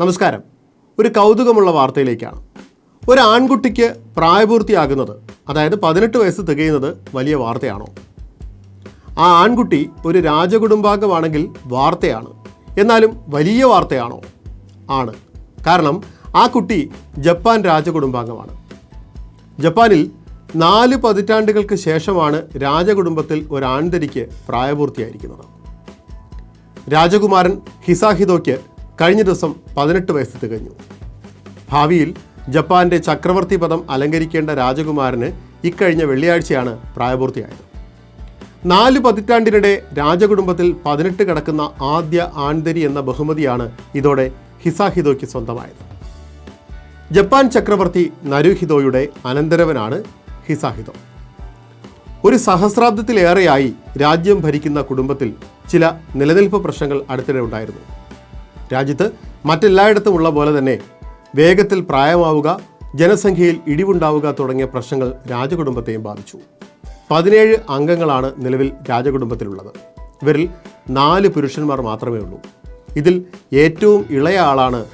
നമസ്കാരം. ഒരു കൗതുകമുള്ള വാർത്തയിലേക്കാണ്. ഒരു ആൺകുട്ടിക്ക് പ്രായപൂർത്തിയാകുന്നത് അതായത് പതിനെട്ട് വയസ്സ് തികയുന്നത് വലിയ വാർത്തയാണോ? ആ ആൺകുട്ടി ഒരു രാജകുടുംബാംഗമാണെങ്കിൽ വാർത്തയാണ്. എന്നാലും വലിയ വാർത്തയാണോ? ആണ്. കാരണം ആ കുട്ടി ജപ്പാൻ രാജകുടുംബാംഗമാണ്. ജപ്പാനിൽ നാല് പതിറ്റാണ്ടുകൾക്ക് ശേഷമാണ് രാജകുടുംബത്തിൽ ഒരു പ്രായപൂർത്തിയായിരിക്കുന്നത്. രാജകുമാരൻ ഹിസാഹിദോയ്ക്ക് കഴിഞ്ഞ ദിവസം പതിനെട്ട് വയസ്സ് തികഞ്ഞു ഭാവിയിൽ ജപ്പാന്റെ ചക്രവർത്തി പദം അലങ്കരിക്കേണ്ട രാജകുമാരന് ഇക്കഴിഞ്ഞ വെള്ളിയാഴ്ചയാണ് പ്രായപൂർത്തിയായത്. നാല് പതിറ്റാണ്ടിനിടെ രാജകുടുംബത്തിൽ പതിനെട്ട് കിടക്കുന്ന ആദ്യ ആൺതരി എന്ന ബഹുമതിയാണ് ഇതോടെ ഹിസാഹിദോയ്ക്ക് സ്വന്തമായത്. ജപ്പാൻ ചക്രവർത്തി നരുഹിതോയുടെ അനന്തരവനാണ് ഹിസാഹിദോ. ഒരു സഹസ്രാബ്ദത്തിലേറെയായി രാജ്യം ഭരിക്കുന്ന കുടുംബത്തിൽ ചില നിലനിൽപ്പ് പ്രശ്നങ്ങൾ അടുത്തിടെ ഉണ്ടായിരുന്നു. രാജ്യത്ത് മറ്റെല്ലായിടത്തും ഉള്ള പോലെ തന്നെ വേഗത്തിൽ പ്രായമാവുക ജനസംഖ്യയിൽ ഇടിവുണ്ടാവുക തുടങ്ങിയ പ്രശ്നങ്ങൾ രാജകുടുംബത്തെയും ബാധിച്ചു. പതിനേഴ് അംഗങ്ങളാണ് നിലവിൽ രാജകുടുംബത്തിലുള്ളത്. ഇവരിൽ നാല് പുരുഷന്മാർ മാത്രമേ ഉള്ളൂ. ഇതിൽ ഏറ്റവും ഇളയ ആളാണ്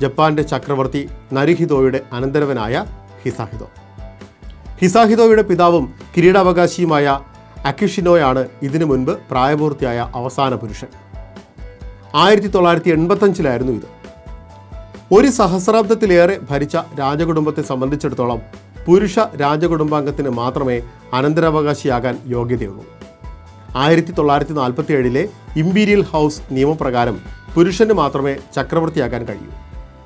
ജപ്പാന്റെ ചക്രവർത്തി നരുഹിതോയുടെ അനന്തരവനായ ഹിസാഹിതോ ഹിസാഹിതോയുടെ പിതാവും കിരീടാവകാശിയുമായ അക്കിഷിനോയാണ് ഇതിനു മുൻപ് പ്രായപൂർത്തിയായ അവസാന പുരുഷൻ. ആയിരത്തി തൊള്ളായിരത്തി എൺപത്തഞ്ചിലായിരുന്നു ഇത്. ഒരു സഹസ്രാബ്ദത്തിലേറെ ഭരിച്ച രാജകുടുംബത്തെ സംബന്ധിച്ചിടത്തോളം പുരുഷ രാജകുടുംബാംഗത്തിന് മാത്രമേ അനന്തരാവകാശിയാകാൻ യോഗ്യതയുള്ളൂ. ആയിരത്തി തൊള്ളായിരത്തി നാൽപ്പത്തി ഏഴിലെ ഇമ്പീരിയൽ ഹൗസ് നിയമപ്രകാരം പുരുഷന് മാത്രമേ ചക്രവർത്തിയാകാൻ കഴിയൂ.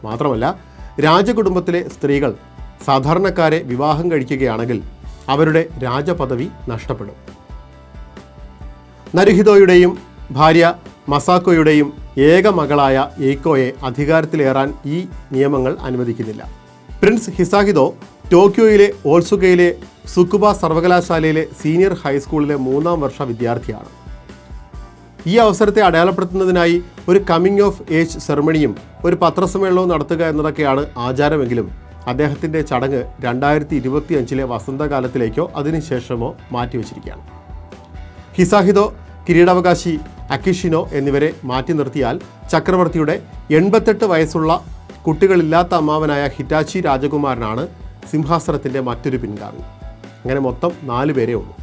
മാത്രമല്ല രാജകുടുംബത്തിലെ സ്ത്രീകൾ സാധാരണക്കാരെ വിവാഹം കഴിക്കുകയാണെങ്കിൽ അവരുടെ രാജപദവി നഷ്ടപ്പെടും. നരുഹിതോയുടെയും ഭാര്യ മസാക്കോയുടെയും ഏക മകളായ എയ്ക്കോയെ അധികാരത്തിലേറാൻ ഈ നിയമങ്ങൾ അനുവദിക്കുന്നില്ല. പ്രിൻസ് ഹിസാഹിദോ ടോക്കിയോയിലെ ഓൾസുഗയിലെ സുക്കുബ സർവകലാശാലയിലെ സീനിയർ ഹൈസ്കൂളിലെ മൂന്നാം വർഷ വിദ്യാർത്ഥിയാണ്. ഈ അവസരത്തെ അടയാളപ്പെടുത്തുന്നതിനായി ഒരു കമ്മിങ് ഓഫ് ഏജ് സെറമണിയും ഒരു പത്രസമ്മേളനവും നടത്തുക എന്നതൊക്കെയാണ് ആചാരമെങ്കിലും അദ്ദേഹത്തിന്റെ ചടങ്ങ് രണ്ടായിരത്തി ഇരുപത്തി അഞ്ചിലെ വസന്തകാലത്തിലേക്കോ അതിനുശേഷമോ മാറ്റിവെച്ചിരിക്കുകയാണ്. ഹിസാഹിദോ കിരീടാവകാശി അക്കിഷിനോ എന്നിവരെ മാറ്റി നിർത്തിയാൽ ചക്രവർത്തിയുടെ എൺപത്തെട്ട് വയസ്സുള്ള കുട്ടികളില്ലാത്ത അമ്മാവനായ ഹിറ്റാച്ചി രാജകുമാരനാണ് സിംഹാസനത്തിന്റെ മറ്റൊരു പിൻഗാമി. അങ്ങനെ മൊത്തം നാല് പേരേ ഉള്ളൂ.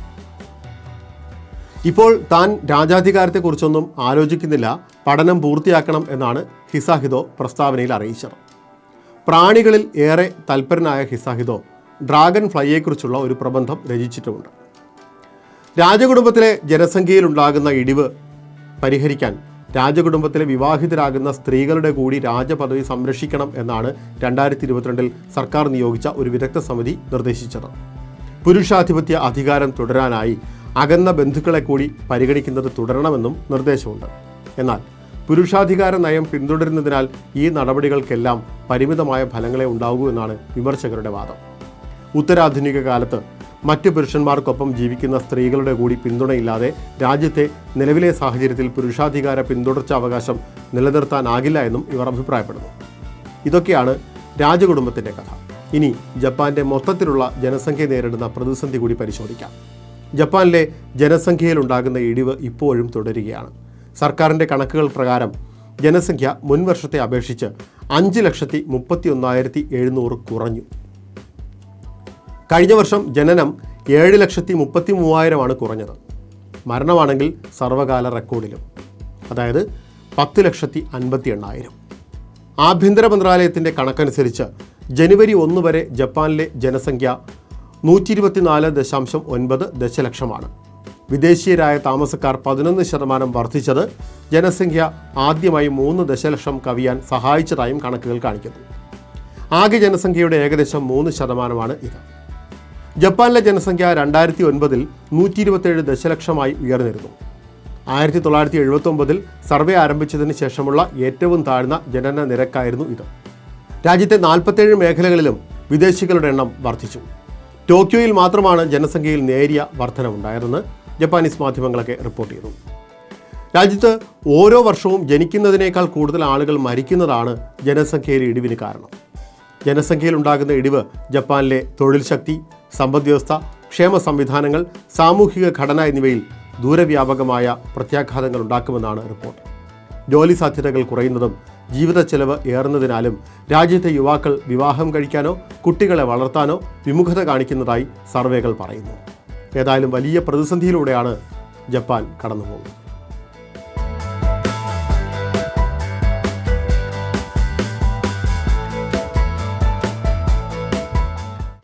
ഇപ്പോൾ താൻ രാജാധികാരത്തെക്കുറിച്ചൊന്നും ആലോചിക്കുന്നില്ല. പഠനം പൂർത്തിയാക്കണം എന്നാണ് ഹിസാഹിദോ പ്രസ്താവനയിൽ അറിയിച്ചത്. പ്രാണികളിൽ ഏറെ തൽപരനായ ഹിസാഹിദോ ഡ്രാഗൺ ഫ്ലൈയെക്കുറിച്ചുള്ള ഒരു പ്രബന്ധം രചിച്ചിട്ടുമുണ്ട്. രാജകുടുംബത്തിലെ ജനസംഖ്യയിലുണ്ടാകുന്ന ഇടിവ് പരിഹരിക്കാൻ രാജകുടുംബത്തിലെ വിവാഹിതരാകുന്ന സ്ത്രീകളുടെ കൂടി രാജപദവി സംരക്ഷിക്കണം എന്നാണ് രണ്ടായിരത്തി ഇരുപത്തിരണ്ടിൽ സർക്കാർ നിയോഗിച്ച ഒരു വിദഗ്ധ സമിതി നിർദ്ദേശിച്ചത്. പുരുഷാധിപത്യ അധികാരം തുടരാനായി അകന്ന ബന്ധുക്കളെ കൂടി പരിഗണിക്കുന്നത് തുടരണമെന്നും നിർദ്ദേശമുണ്ട്. എന്നാൽ പുരുഷാധികാര നയം പിന്തുടരുന്നതിനാൽ ഈ നടപടികൾക്കെല്ലാം പരിമിതമായ ഫലങ്ങളെ ഉണ്ടാകൂ എന്നാണ് വിമർശകരുടെ വാദം. ഉത്തരാധുനിക കാലത്ത് മറ്റ് പുരുഷന്മാർക്കൊപ്പം ജീവിക്കുന്ന സ്ത്രീകളുടെ കൂടി പിന്തുണയില്ലാതെ രാജ്യത്തെ നിലവിലെ സാഹചര്യത്തിൽ പുരുഷാധികാര പിന്തുടർച്ച അവകാശം നിലനിർത്താനാകില്ല എന്നും ഇവർ അഭിപ്രായപ്പെടുന്നു. ഇതൊക്കെയാണ് രാജകുടുംബത്തിന്റെ കഥ. ഇനി ജപ്പാന്റെ മൊത്തത്തിലുള്ള ജനസംഖ്യ നേരിടുന്ന പ്രതിസന്ധി കൂടി പരിശോധിക്കാം. ജപ്പാനിലെ ജനസംഖ്യയിലുണ്ടാകുന്ന ഇടിവ് ഇപ്പോഴും തുടരുകയാണ്. സർക്കാരിന്റെ കണക്കുകൾ പ്രകാരം ജനസംഖ്യ മുൻവർഷത്തെ അപേക്ഷിച്ച് അഞ്ച് ലക്ഷത്തി മുപ്പത്തി ഒന്നായിരത്തി എഴുന്നൂറ് കുറഞ്ഞു. കഴിഞ്ഞ വർഷം ജനനം ഏഴ് ലക്ഷത്തി മുപ്പത്തി മൂവായിരമാണ് കുറഞ്ഞത്. മരണമാണെങ്കിൽ സർവകാല റെക്കോർഡിലും. അതായത് പത്ത് ലക്ഷത്തി അൻപത്തി എണ്ണായിരം. ആഭ്യന്തര മന്ത്രാലയത്തിന്റെ കണക്കനുസരിച്ച് ജനുവരി ഒന്ന് വരെ ജപ്പാനിലെ ജനസംഖ്യ നൂറ്റി ഇരുപത്തിനാല് ദശാംശം ഒൻപത് ദശലക്ഷമാണ്. വിദേശീയരായ താമസക്കാർ പതിനൊന്ന് ശതമാനം വർദ്ധിച്ചത് ജനസംഖ്യ ആദ്യമായി മൂന്ന് ദശലക്ഷം കവിയാൻ സഹായിച്ചതായും കണക്കുകൾ കാണിക്കുന്നു. ആകെ ജനസംഖ്യയുടെ ഏകദേശം മൂന്ന് ശതമാനമാണ് ഇത്. ജപ്പാനിലെ ജനസംഖ്യ രണ്ടായിരത്തി ഒൻപതിൽ നൂറ്റി ഇരുപത്തേഴ് ദശലക്ഷമായി ഉയർന്നിരുന്നു. ആയിരത്തി തൊള്ളായിരത്തി എഴുപത്തി ഒമ്പതിൽ സർവേ ആരംഭിച്ചതിന് ശേഷമുള്ള ഏറ്റവും താഴ്ന്ന ജനന നിരക്കായിരുന്നു ഇത്. രാജ്യത്തെ നാൽപ്പത്തേഴ് മേഖലകളിലും വിദേശികളുടെ എണ്ണം വർദ്ധിച്ചു. ടോക്കിയോയിൽ മാത്രമാണ് ജനസംഖ്യയിൽ നേരിയ വർധനമുണ്ടായതെന്ന് ജപ്പാനീസ് മാധ്യമങ്ങളൊക്കെ റിപ്പോർട്ട് ചെയ്തു. രാജ്യത്ത് ഓരോ വർഷവും ജനിക്കുന്നതിനേക്കാൾ കൂടുതൽ ആളുകൾ മരിക്കുന്നതാണ് ജനസംഖ്യയിലെ ഇടിവിന് കാരണം. ജനസംഖ്യയിൽ ഉണ്ടാകുന്ന ഇടിവ് ജപ്പാനിലെ തൊഴിൽ ശക്തി സമ്പദ്വ്യവസ്ഥ ക്ഷേമ സംവിധാനങ്ങൾ സാമൂഹിക ഘടന എന്നിവയിൽ ദൂരവ്യാപകമായ പ്രത്യാഘാതങ്ങൾ ഉണ്ടാക്കുമെന്നാണ് റിപ്പോർട്ട്. ജോലി സാധ്യതകൾ കുറയുന്നതും ജീവിത ചെലവ് ഏറുന്നതിനാലും രാജ്യത്തെ യുവാക്കൾ വിവാഹം കഴിക്കാനോ കുട്ടികളെ വളർത്താനോ വിമുഖത കാണിക്കുന്നതായി സർവേകൾ പറയുന്നു. ഏതായാലും വലിയ പ്രതിസന്ധിയിലൂടെയാണ് ജപ്പാൻ കടന്നു പോകുന്നത്